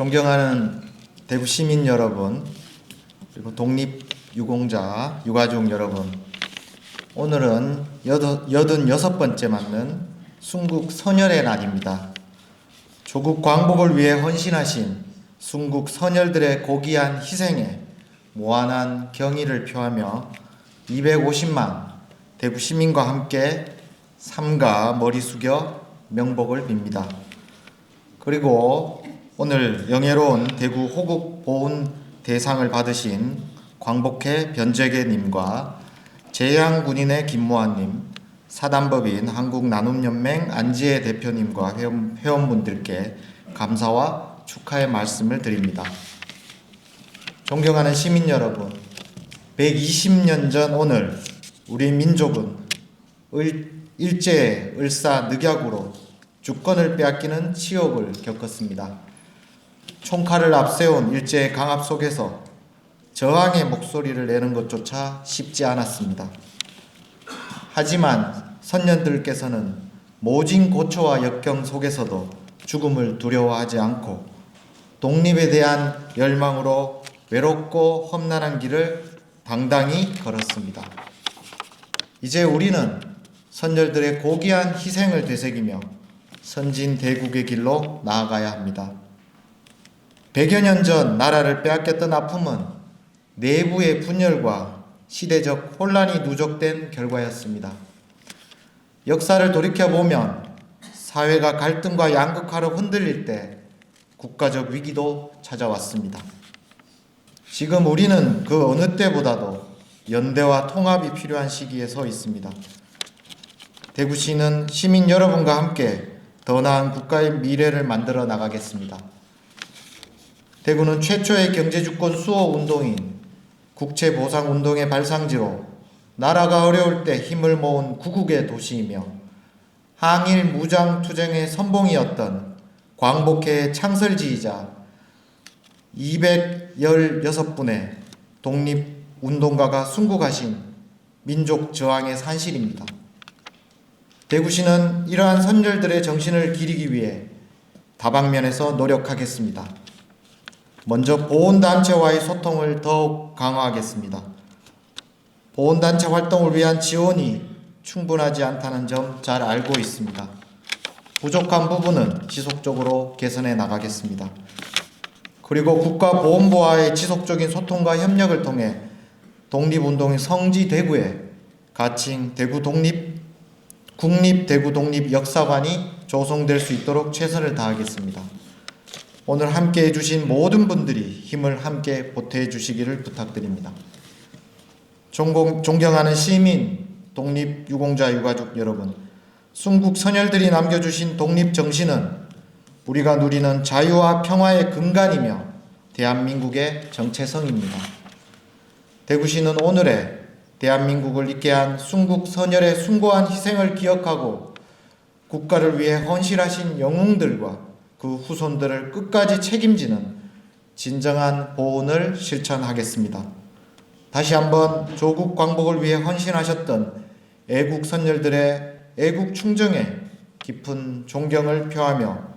존경하는 대구 시민 여러분, 그리고 독립 유공자, 유가족 여러분, 오늘은 여든 여섯 번째 맞는 순국 선열의 날입니다. 조국 광복을 위해 헌신하신 순국 선열들의 고귀한 희생에 무한한 경의를 표하며 250만 대구 시민과 함께 삼가 머리 숙여 명복을 빕니다. 그리고 오늘 영예로운 대구 호국 보훈 대상을 받으신 광복회 변재계님과 재양 군인의 김모환님, 사단법인 한국나눔연맹 안지혜 대표님과 회원, 회원분들께 감사와 축하의 말씀을 드립니다. 존경하는 시민 여러분, 120년 전 오늘 우리 민족은 을, 일제 을사 늑약으로 주권을 빼앗기는 치욕을 겪었습니다. 총칼을 앞세운 일제의 강압 속에서 저항의 목소리를 내는 것조차 쉽지 않았습니다. 하지만 선녀들께서는 모진 고초와 역경 속에서도 죽음을 두려워하지 않고 독립에 대한 열망으로 외롭고 험난한 길을 당당히 걸었습니다. 이제 우리는 선열들의 고귀한 희생을 되새기며 선진 대국의 길로 나아가야 합니다. 100여 년 전 나라를 빼앗겼던 아픔은 내부의 분열과 시대적 혼란이 누적된 결과였습니다. 역사를 돌이켜보면 사회가 갈등과 양극화로 흔들릴 때 국가적 위기도 찾아왔습니다. 지금 우리는 그 어느 때보다도 연대와 통합이 필요한 시기에 서 있습니다. 대구시는 시민 여러분과 함께 더 나은 국가의 미래를 만들어 나가겠습니다. 대구는 최초의 경제주권 수호 운동인 국채보상 운동의 발상지로 나라가 어려울 때 힘을 모은 구국의 도시이며 항일 무장 투쟁의 선봉이었던 광복회의 창설지이자 216분의 독립운동가가 순국하신 민족 저항의 산실입니다. 대구시는 이러한 선열들의 정신을 기리기 위해 다방면에서 노력하겠습니다. 먼저 보훈단체와의 소통을 더욱 강화하겠습니다. 보훈단체 활동을 위한 지원이 충분하지 않다는 점 잘 알고 있습니다. 부족한 부분은 지속적으로 개선해 나가겠습니다. 그리고 국가보훈부와의 지속적인 소통과 협력을 통해 독립운동의 성지 대구에 가칭 대구 독립 국립 대구 독립 역사관이 조성될 수 있도록 최선을 다하겠습니다. 오늘 함께 해주신 모든 분들이 힘을 함께 보태해 주시기를 부탁드립니다. 존공, 존경하는 시민, 독립 유공자 유가족 여러분, 순국 선열들이 남겨주신 독립 정신은 우리가 누리는 자유와 평화의 근간이며 대한민국의 정체성입니다. 대구시는 오늘의 대한민국을 있게 한 순국 선열의 숭고한 희생을 기억하고 국가를 위해 헌신하신 영웅들과 그 후손들을 끝까지 책임지는 진정한 보훈을 실천하겠습니다. 다시 한번 조국 광복을 위해 헌신하셨던 애국 선열들의 애국 충정에 깊은 존경을 표하며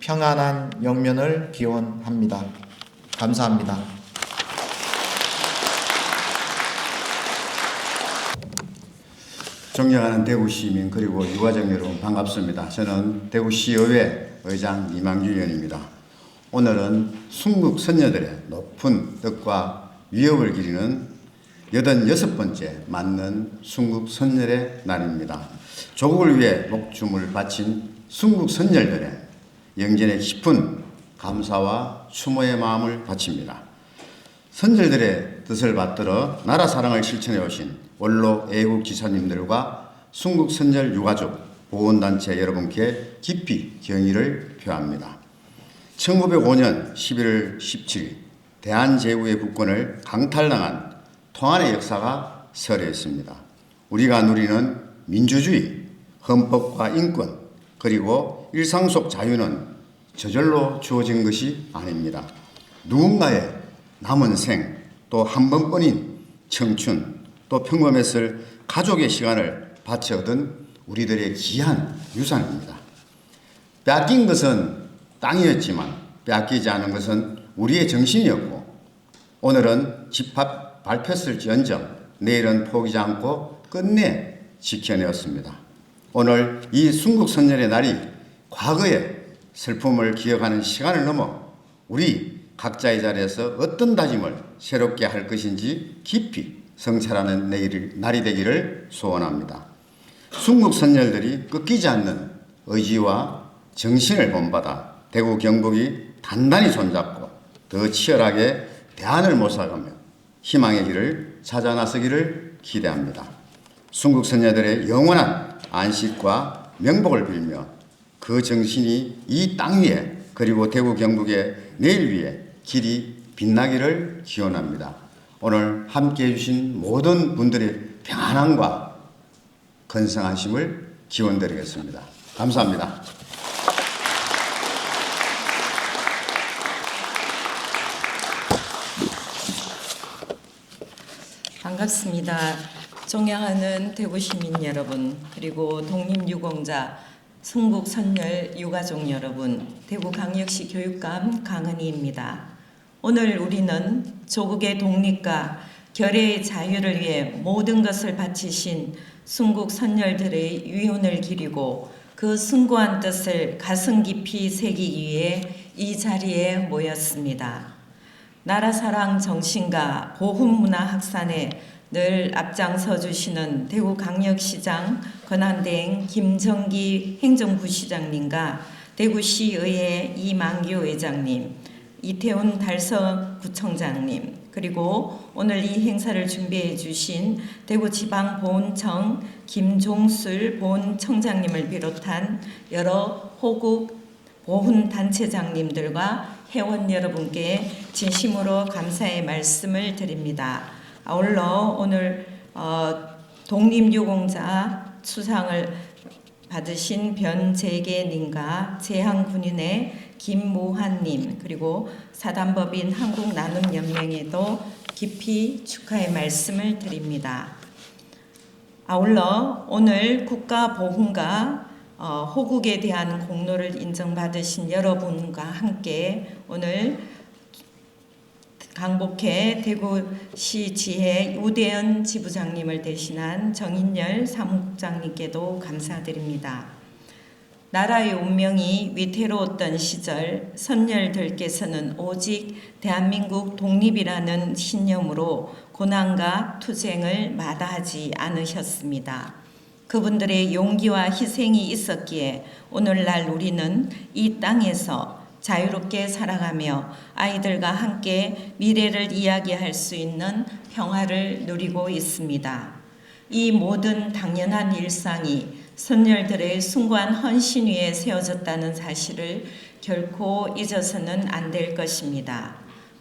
평안한 영면을 기원합니다. 감사합니다. 존경하는 대구 시민 그리고 유가족 여러분 반갑습니다. 저는 대구시의회 의장 이만규 의원입니다. 오늘은 순국 선녀들의 높은 뜻과 위협을 기리는 여든 여섯 번째 맞는 순국 선열의 날입니다. 조국을 위해 목숨을 바친 순국 선열들의 영전에 깊은 감사와 추모의 마음을 바칩니다. 선열들의 뜻을 받들어 나라 사랑을 실천해 오신 원로 애국 지사님들과 순국 선열 유가족 보훈단체 여러분께 깊이 경의를 표합니다. 1905년 11월 17일 대한제국의 국권을 강탈당한 통한의 역사가 서려있습니다. 우리가 누리는 민주주의, 헌법과 인권, 그리고 일상 속 자유는 저절로 주어진 것이 아닙니다. 누군가의 남은 생, 또 한 번뿐인 청춘, 또 평범했을 가족의 시간을 바쳐 얻은 우리들의 귀한 유산입니다. 빼앗긴 것은 땅이었지만 빼앗기지 않은 것은 우리의 정신이었고 오늘은 집합 발표했을지언정 내일은 포기지 않고 끝내 지켜내었습니다. 오늘 이 순국 선열의 날이 과거의 슬픔을 기억하는 시간을 넘어 우리 각자의 자리에서 어떤 다짐을 새롭게 할 것인지 깊이 성찰하는 내일 날이 되기를 소원합니다. 순국 선열들이 꺾이지 않는 의지와 정신을 본받아 대구 경북이 단단히 손잡고 더 치열하게 대안을 모색하며 희망의 길을 찾아 나서기를 기대합니다. 순국 선녀들의 영원한 안식과 명복을 빌며 그 정신이 이 땅 위에 그리고 대구 경북의 내일 위에 길이 빛나기를 기원합니다. 오늘 함께 해주신 모든 분들의 평안함과 건성하심을 기원드리겠습니다. 감사합니다. 반갑습니다. 존경하는 대구 시민 여러분, 그리고 독립유공자 순국 선열 유가족 여러분, 대구광역시 교육감 강은희입니다. 오늘 우리는 조국의 독립과 결의의 자유를 위해 모든 것을 바치신 순국 선열들의 위훈을 기리고 그 숭고한 뜻을 가슴 깊이 새기기 위해 이 자리에 모였습니다. 나라 사랑 정신과 보훈 문화 확산에 늘 앞장서 주시는 대구 강력시장 권한대행 김정기 행정부시장님과 대구시의회 이만규 회장님, 이태훈 달서구청장님, 그리고 오늘 이 행사를 준비해 주신 대구지방보훈청 김종술 보훈청장님을 비롯한 여러 호국 보훈단체장님들과 회원 여러분께 진심으로 감사의 말씀을 드립니다. 아울러 오늘 어, 독립유공자 수상을 받으신 변재계님과 재향군인의 김모한님 그리고 사단법인 한국나눔연맹에도 깊이 축하의 말씀을 드립니다. 아울러 오늘 국가보훈과 어, 호국에 대한 공로를 인정받으신 여러분과 함께 오늘 강복회 대구시 지회 우대현 지부장님을 대신한 정인열 사무국장님께도 감사드립니다. 나라의 운명이 위태로웠던 시절 선열들께서는 오직 대한민국 독립이라는 신념으로 고난과 투쟁을 마다하지 않으셨습니다. 그분들의 용기와 희생이 있었기에 오늘날 우리는 이 땅에서 자유롭게 살아가며 아이들과 함께 미래를 이야기할 수 있는 평화를 누리고 있습니다. 이 모든 당연한 일상이 선열들의 숭고한 헌신 위에 세워졌다는 사실을 결코 잊어서는 안 될 것입니다.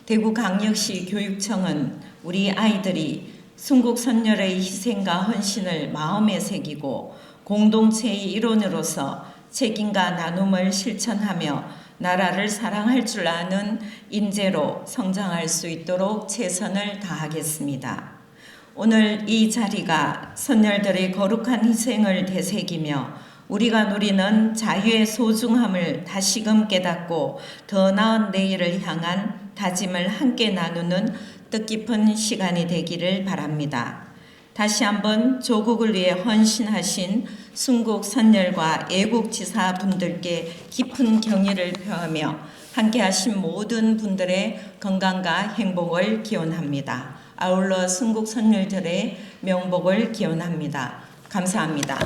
대구광역시 교육청은 우리 아이들이 순국 선열의 희생과 헌신을 마음에 새기고 공동체의 일원으로서 책임과 나눔을 실천하며 나라를 사랑할 줄 아는 인재로 성장할 수 있도록 최선을 다하겠습니다. 오늘 이 자리가 선열들의 거룩한 희생을 되새기며 우리가 누리는 자유의 소중함을 다시금 깨닫고 더 나은 내일을 향한 다짐을 함께 나누는 뜻깊은 시간이 되기를 바랍니다. 다시 한번 조국을 위해 헌신하신 순국 선열과 애국지사 분들께 깊은 경의를 표하며 함께하신 모든 분들의 건강과 행복을 기원합니다. 아울러 순국 선열들의 명복을 기원합니다. 감사합니다.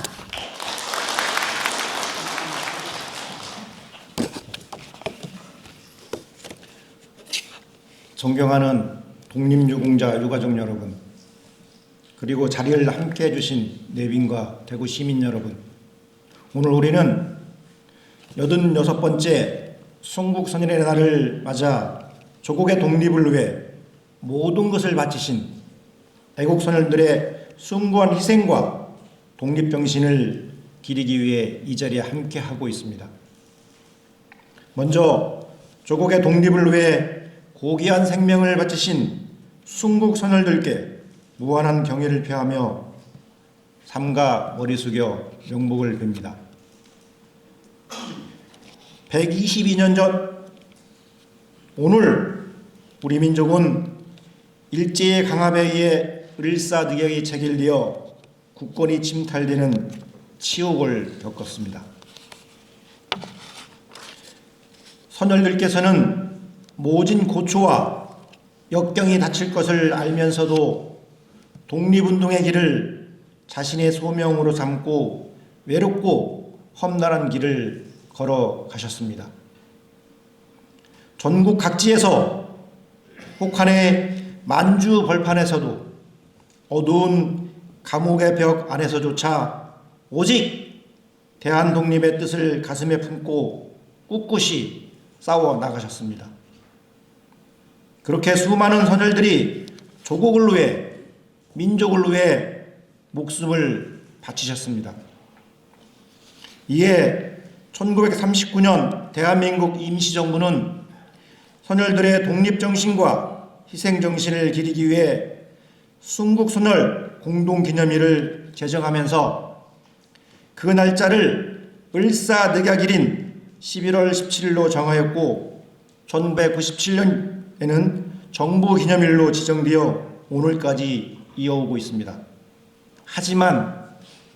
존경하는 독립유공자 유가족 여러분, 그리고 자리를 함께 해주신 내빈과 대구 시민 여러분, 오늘 우리는 86번째 순국선열의 날을 맞아 조국의 독립을 위해 모든 것을 바치신 애국 선열들의 숭고한 희생과 독립정신을 기리기 위해 이 자리에 함께 하고 있습니다. 먼저 조국의 독립을 위해 고귀한 생명을 바치신 순국 선열들께 무한한 경의를 표하며 삼가 머리 숙여 명복을 빕니다. 122년 전 오늘 우리 민족은 일제의 강압에 의해 을사늑약이 체결되어 국권이 침탈되는 치욕을 겪었습니다. 선열들께서는 모진 고초와 역경이 닥칠 것을 알면서도 독립운동의 길을 자신의 소명으로 삼고 외롭고 험난한 길을 걸어 가셨습니다. 전국 각지에서 혹한의 만주 벌판에서도 어두운 감옥의 벽 안에서조차 오직 대한 독립의 뜻을 가슴에 품고 꿋꿋이 싸워 나가셨습니다. 그렇게 수많은 선열들이 조국을 위해 민족을 위해 목숨을 바치셨습니다. 이에 1939년 대한민국 임시정부는 선열들의 독립정신과 희생정신을 기리기 위해 순국선열 공동기념일을 제정하면서 그 날짜를 을사늑약일인 11월 17일로 정하였고 1997년에는 정부 기념일로 지정되어 오늘까지 이어오고 있습니다. 하지만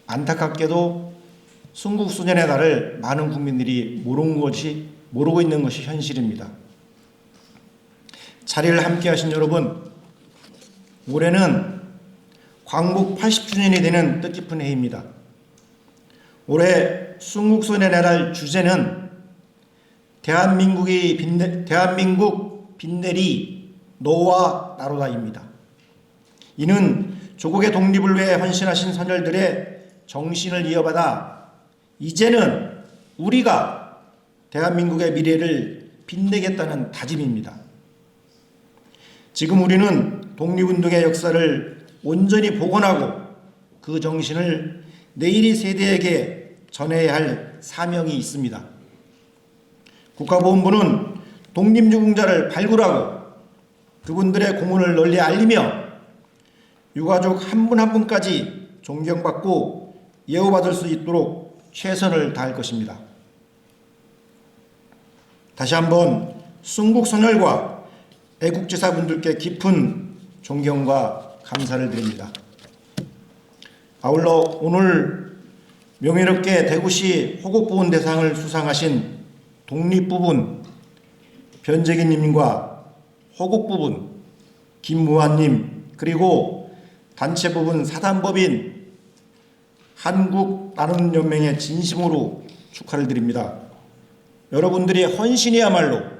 안타깝게도 순국수년의 날을 많은 국민들이 모르는 것이 모르고 있는 것이 현실입니다. 자리를 함께 하신 여러분, 올해는 광복 80주년이 되는 뜻깊은 해입니다. 올해 순국수년의 날 주제는 대한민국이 빛내, 대한민국 빛내리 너와 나로다입니다. 이는 조국의 독립을 위해 헌신하신 선열들의 정신을 이어받아 이제는 우리가 대한민국의 미래를 빛내겠다는 다짐입니다. 지금 우리는 독립운동의 역사를 온전히 복원하고 그 정신을 내일의 세대에게 전해야 할 사명이 있습니다. 국가보훈부는 독립유공자를 발굴하고 그분들의 공헌을 널리 알리며 유가족 한 분 한 분까지 존경받고 예우받을 수 있도록 최선을 다할 것입니다. 다시 한번 순국선열과 애국지사분들께 깊은 존경과 감사를 드립니다. 아울러 오늘 명예롭게 대구시 호국보훈 대상을 수상하신 독립부분 변재기님과 호국부분 김무환님 그리고 단체 부분 사단법인 한국 나눔연맹의 진심으로 축하를 드립니다. 여러분들의 헌신이야말로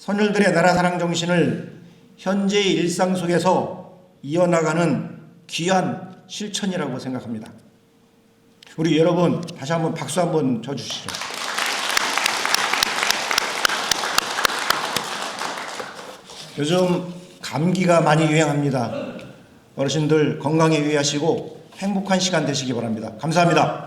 선열들의 나라 사랑 정신을 현재의 일상 속에서 이어나가는 귀한 실천이라고 생각합니다. 우리 여러분 다시 한번 박수 한번 쳐주시죠. 요즘 감기가 많이 유행합니다. 어르신들 건강에 유의하시고 행복한 시간 되시기 바랍니다. 감사합니다.